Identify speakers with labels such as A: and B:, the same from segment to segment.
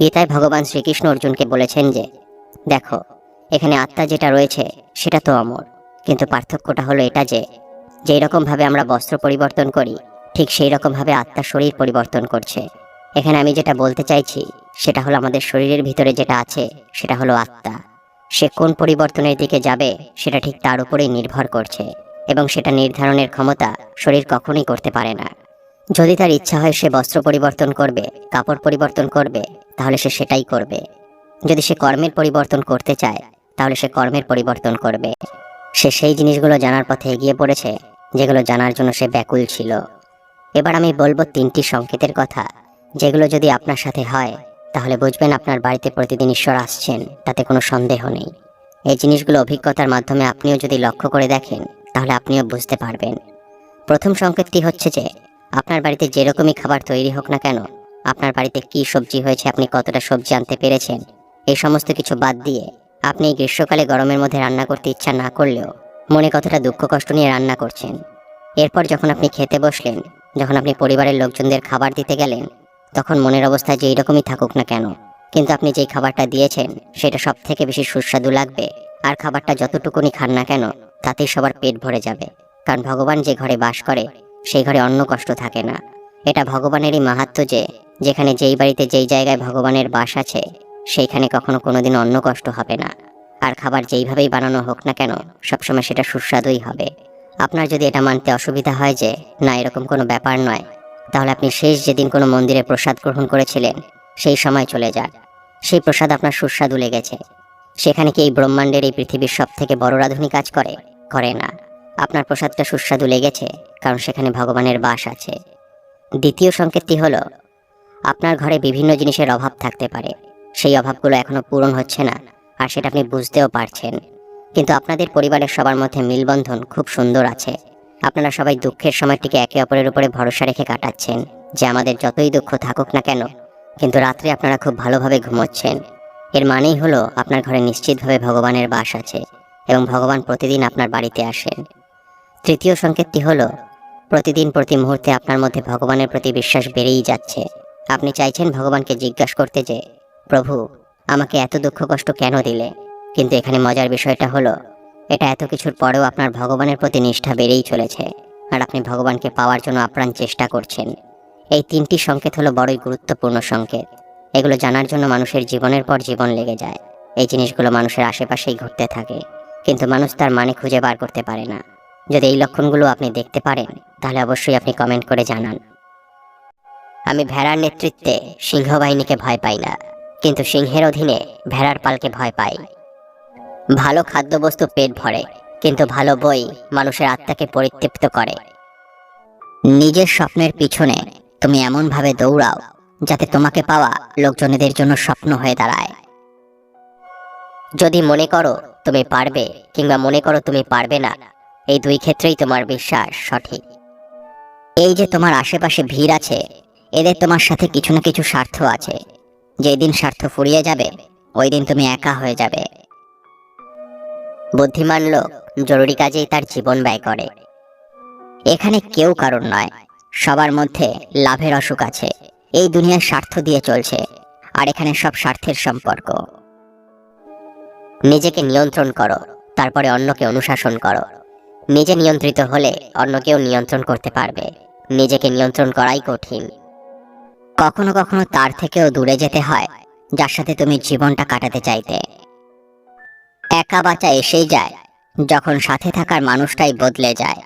A: গীতায় ভগবান শ্রীকৃষ্ণ অর্জুনকে বলেছেন যে, দেখো, এখানে আত্মা যেটা রয়েছে, সেটা তো অমর। কিন্তু পার্থক্যটা হলো এটা যে, যেই রকমভাবে আমরা বস্ত্র পরিবর্তন করি, ঠিক সেই রকমভাবে আত্মা শরীর পরিবর্তন করছে। এখানে আমি যেটা বলতে চাইছি, সেটা হলো আমাদের শরীরের ভিতরে যেটা আছে, সেটা হলো আত্মা। সে কোন পরিবর্তনের দিকে যাবে, সেটা ঠিক তার উপরেই নির্ভর করছে, এবং সেটা নির্ধারণের ক্ষমতা শরীর কখনোই করতে পারে না। যদি তার ইচ্ছা হয় সে বস্ত্র পরিবর্তন করবে, কাপড় পরিবর্তন করবে তাহলে সে সেটাই করবে। যদি সে কর্মের পরিবর্তন করতে চায়, তাহলে সে কর্মের পরিবর্তন করবে। সে সেই জিনিসগুলো জানার পথে এগিয়ে পড়েছে, যেগুলো জানার জন্য সে ব্যাকুল ছিল। এবার আমি বলব তিনটি সংকেতের কথা, যেগুলো যদি আপনার সাথে হয়, তাহলে বুঝবেন আপনার বাড়িতে প্রতিদিন ঈশ্বর আসছেন, তাতে কোনো সন্দেহ নেই। এই জিনিসগুলো অভিজ্ঞতার মাধ্যমে আপনিও যদি লক্ষ্য করে দেখেন, তাহলে আপনিও বুঝতে পারবেন। প্রথম সংকেতটি হচ্ছে যে, আপনার বাড়িতে যেরকমই খাবার তৈরি হোক না কেন আপনার বাড়িতে কি সবজি হয়েছে, আপনি কতটা সবজি আনতে পেরেছেন, এই সমস্ত কিছু বাদ দিয়ে আপনি গ্রীষ্মকালে গরমের মধ্যে রান্না করতে ইচ্ছা না করলেও মনে কতটা দুঃখ কষ্ট নিয়ে রান্না করছেন। এরপর যখন আপনি খেতে বসলেন, যখন আপনি পরিবারের লোকজনদের খাবার দিতে গেলেন, তখন মনের অবস্থা যেই রকমই থাকুক না কেন। কিন্তু আপনি যেই খাবারটা দিয়েছেন, সেটা সব থেকে বেশি সুস্বাদু লাগবে, আর খাবারটা যতটুকুনি খান না কেন, তাতেই সবার পেট ভরে যাবে। কারণ ভগবান যে ঘরে বাস করে, সেই ঘরে অন্য কষ্ট থাকে না। এটা ভগবানেরই মাহাত্ম যে, যেখানে যেই বাড়িতে যেই জায়গায় ভগবানের বাস আছে, সেইখানে কখনো কোনোদিন অন্য কষ্ট হবে না। আর খাবার যেইভাবেই বানানো হোক না কেন, সবসময় সেটা সুস্বাদুই হবে। আপনার যদি এটা মানতে অসুবিধা হয় যে, না, এরকম কোনো ব্যাপার নয়, তাহলে আপনি শেষ যেদিন কোনো মন্দিরে প্রসাদ গ্রহণ করেছিলেন, সেই সময় চলে যান। সেই প্রসাদ আপনার সুস্বাদু লেগেছে। সেখানে কি এই ব্রহ্মাণ্ডের এই পৃথিবীর সব থেকে বড় রাধুনী কাজ করে? করে না। আপনার প্রসাদটা সুস্বাদু লেগেছে, কারণ সেখানে ভগবানের বাস আছে। দ্বিতীয় সংকেতটি হলো, আপনার ঘরে বিভিন্ন জিনিসের অভাব থাকতে পারে। সেই অভাবগুলো এখনও পূরণ হচ্ছে না, আর সেটা আপনি বুঝতেও পারছেন। কিন্তু আপনাদের পরিবারের সবার মধ্যে মিলবন্ধন খুব সুন্দর আছে। আপনারা সবাই দুঃখের সময়টিকে একে অপরের উপরে ভরসা রেখে কাটাচ্ছেন, যে আমাদের যতই দুঃখ থাকুক না কেন, কিন্তু রাত্রে আপনারা খুব ভালোভাবে ঘুমোচ্ছেন। এর মানেই হলো, আপনার ঘরে নিশ্চিতভাবে ভগবানের বাস আছে এবং ভগবান প্রতিদিন আপনার বাড়িতে আসেন। তৃতীয় সংকেতটি হলো প্রতিদিন প্রতি মুহূর্তে আপনার মধ্যে ভগবানের প্রতি বিশ্বাস বেড়েই যাচ্ছে। আপনি চাইছেন ভগবানকে জিজ্ঞাসা করতে যে, প্রভু, আমাকে এত দুঃখ কষ্ট কেন দিলে? কিন্তু এখানে মজার বিষয়টা হলো, এটা এত কিছুর পরেও আপনার ভগবানের প্রতি নিষ্ঠা বেড়েই চলেছে, আর আপনি ভগবানকে পাওয়ার জন্য আপ্রাণ চেষ্টা করছেন। এই তিনটি সংকেত হলো বড়ই গুরুত্বপূর্ণ সংকেত। এগুলো জানার জন্য মানুষের জীবনের পর জীবন লেগে যায়। এই জিনিসগুলো মানুষের আশেপাশেই ঘটতে থাকে, কিন্তু মানুষ তার মানে খুঁজে বার করতে পারে না। যদি এই লক্ষণগুলো আপনি দেখতে পারেন, তাহলে অবশ্যই আপনি কমেন্ট করে জানান। আমি ভেড়ার নেতৃত্বে সিংহবাহিনীকে ভয় পাই না, কিন্তু সিংহের অধীনে ভেড়ার পালকে ভয় পাই। ভালো খাদ্যবস্তু পেট ভরে, কিন্তু ভালো বই মানুষের আত্মাকে পরিতৃপ্ত করে। নিজের স্বপ্নের পিছনে তুমি এমনভাবে দৌড়াও, যাতে তোমাকে পাওয়া লোকজনেদের জন্য স্বপ্ন হয়ে দাঁড়ায়। যদি মনে করো তুমি পারবে, কিংবা মনে করো তুমি পারবে না এই দুই ক্ষেত্রেই তোমার বিশ্বাস সঠিক। এই যে তোমার আশেপাশে ভিড় আছে, এদের তোমার সাথে কিছু না কিছু স্বার্থ আছে। যেদিন স্বার্থ ফুরিয়ে যাবে, ওই দিন তুমি একা হয়ে যাবে। বুদ্ধিমান লোক জরুরি কাজেই তার জীবন ব্যয় করে। এখানে কেউ কারণ নয়, সবার মধ্যে লাভের অসুখ আছে। এই দুনিয়ার স্বার্থ দিয়ে চলছে, আর এখানে সব স্বার্থের সম্পর্ক। নিজেকে নিয়ন্ত্রণ করো, তারপরে অন্যকে অনুশাসন করো। নিজে নিয়ন্ত্রিত হলে অন্যকেও নিয়ন্ত্রণ করতে পারবে। নিজেকে নিয়ন্ত্রণ করাই কঠিন। কখনো কখনো তার থেকেও দূরে যেতে হয়, যার সাথে তুমি জীবনটা কাটাতে চাইতে। একা বাঁচা এসেই যায়, যখন সাথে থাকার মানুষটাই বদলে যায়।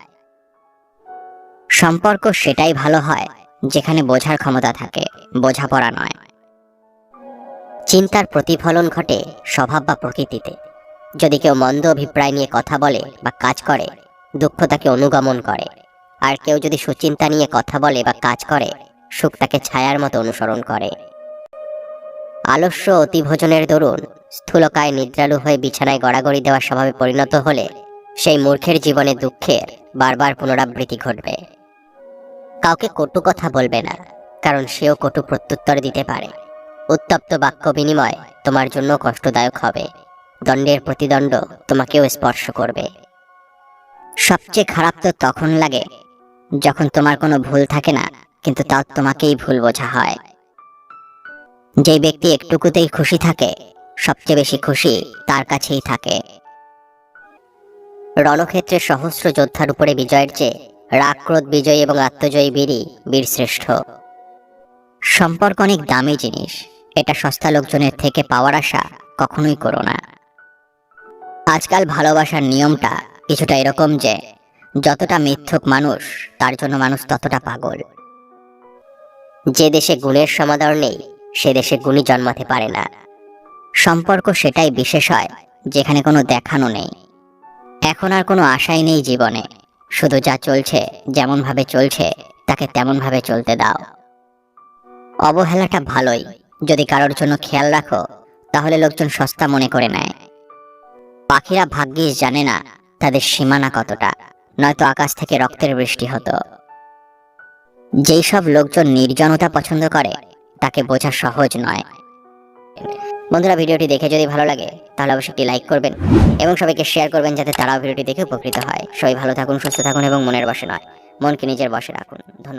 A: সম্পর্ক সেটাই ভালো হয়, যেখানে বোঝার ক্ষমতা থাকে, বোঝাপড়া নয়। চিন্তার প্রতিফলন ঘটে স্বভাব বা প্রকৃতিতে। যদি কেউ মন্দ অভিপ্রায় নিয়ে কথা বলে বা কাজ করে দুঃখ তাকে অনুগমন করে। আর কেউ যদি সুচিন্তা নিয়ে কথা বলে বা কাজ করে, সুখ তাকে ছায়ার মতো অনুসরণ করে। আলস্য অতিভোজনের দরুন স্থূলকায় নিদ্রালু হয়ে বিছানায় গড়াগড়ি দেওয়ার স্বভাবে পরিণত হলে সেই মূর্খের জীবনে দুঃখের বারবার পুনরাবৃত্তি ঘটবে। কাউকে কটু কথা বলবে না, কারণ সেও কটু প্রত্যুত্তর দিতে পারে। উত্তপ্ত বাক্য বিনিময় তোমার জন্য কষ্টদায়ক হবে। দণ্ডের প্রতিদণ্ড তোমাকেও স্পর্শ করবে। সবচেয়ে খারাপ তো তখন লাগে যখন তোমার কোনো ভুল থাকে না, কিন্তু তাও তোমাকেই ভুল বোঝা হয়। যে ব্যক্তি একটুকুতেই খুশি থাকে, সবচেয়ে বেশি খুশি তার কাছেই থাকে। রণক্ষেত্রে সহস্র যোদ্ধার উপরে বিজয়ের চেয়ে রাগ, ক্রোধ, বিজয়ী এবং আত্মজয়ী বীরই বীরশ্রেষ্ঠ সম্পর্ক অনেক দামি জিনিস, এটা সস্তা লোকজনের থেকে পাওয়ার আশা কখনোই করো না। আজকাল ভালোবাসার নিয়মটা কিছুটা এরকম যে, যতটা মিথ্যুক মানুষ, তার জন্য মানুষ ততটা পাগল। যে দেশে গুণের সমাদর নেই, সে দেশে গুণী জন্মাতে পারে না। সম্পর্ক সেটাই বিশেষ হয়, যেখানে কোনো দেখানো নেই। এখন আর কোনো আশাই নেই জীবনে। শুধু যা চলছে যেমন ভাবে চলছে, তাকে তেমন ভাবে চলতে দাও। অবহেলাটা ভালোই। যদি কারোর জন্য খেয়াল রাখো, তাহলে লোকজন সস্তা মনে করে নেয়। পাখিরা ভাগ্যিস জানে না তাদের সীমানা কতটা? নয়তো আকাশ থেকে রক্তের বৃষ্টি হতো। যেই সব লোকজন নির্জনতা পছন্দ করে, তাকে বোঝা সহজ নয়। বন্ধুরা, ভিডিওটি দেখে যদি ভালো লাগে, তাহলে অবশ্যই একটি লাইক করবেন এবং সবাইকে শেয়ার করবেন যাতে তারাও ভিডিওটি দেখে উপকৃত হয়। সবাই ভালো থাকুন, সুস্থ থাকুন এবং মনের বসে নয়। মনকে নিজের বসে রাখুন। ধন্যবাদ।